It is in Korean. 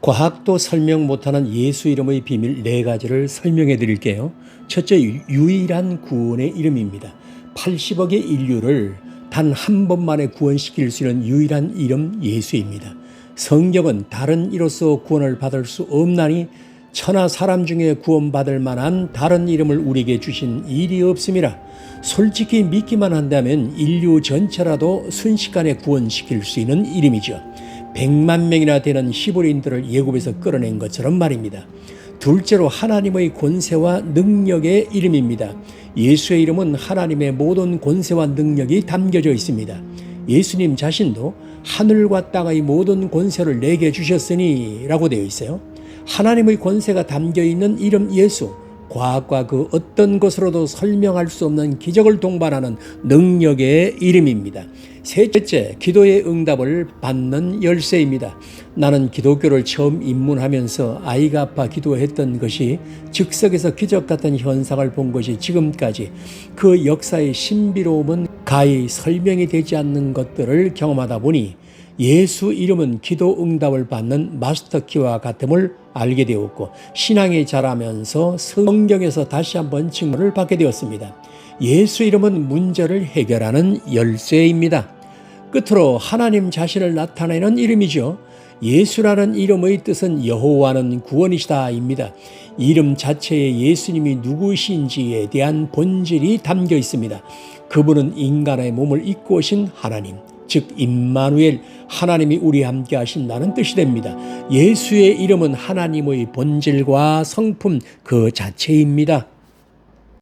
과학도 설명 못하는 예수 이름의 비밀 네 가지를 설명해 드릴게요. 첫째, 유일한 구원의 이름입니다. 80억의 인류를 단 한 번만에 구원시킬 수 있는 유일한 이름 예수입니다. 성경은 다른 이로서 구원을 받을 수 없나니 천하 사람 중에 구원받을 만한 다른 이름을 우리에게 주신 일이 없습니다. 솔직히 믿기만 한다면 인류 전체라도 순식간에 구원시킬 수 있는 이름이죠. 100만 명이나 되는 히브리인들을 예굽에서 끌어낸 것처럼 말입니다. 둘째로 하나님의 권세와 능력의 이름입니다. 예수의 이름은 하나님의 모든 권세와 능력이 담겨져 있습니다. 예수님 자신도 하늘과 땅의 모든 권세를 내게 주셨으니 라고 되어 있어요. 하나님의 권세가 담겨 있는 이름 예수. 과학과 그 어떤 것으로도 설명할 수 없는 기적을 동반하는 능력의 이름입니다. 셋째, 기도의 응답을 받는 열쇠입니다. 나는 기독교를 처음 입문하면서 아이가 아파 기도했던 것이 즉석에서 기적 같은 현상을 본 것이 지금까지 그 역사의 신비로움은 가히 설명이 되지 않는 것들을 경험하다 보니 예수 이름은 기도 응답을 받는 마스터키와 같음을 알게 되었고 신앙이 자라면서 성경에서 다시 한번 증거를 받게 되었습니다. 예수 이름은 문제를 해결하는 열쇠입니다. 끝으로 하나님 자신을 나타내는 이름이죠. 예수라는 이름의 뜻은 여호와는 구원이시다입니다. 이름 자체에 예수님이 누구신지에 대한 본질이 담겨 있습니다. 그분은 인간의 몸을 입고 오신 하나님, 즉 임마누엘 하나님이 우리 함께 하신다는 뜻이 됩니다. 예수의 이름은 하나님의 본질과 성품 그 자체입니다.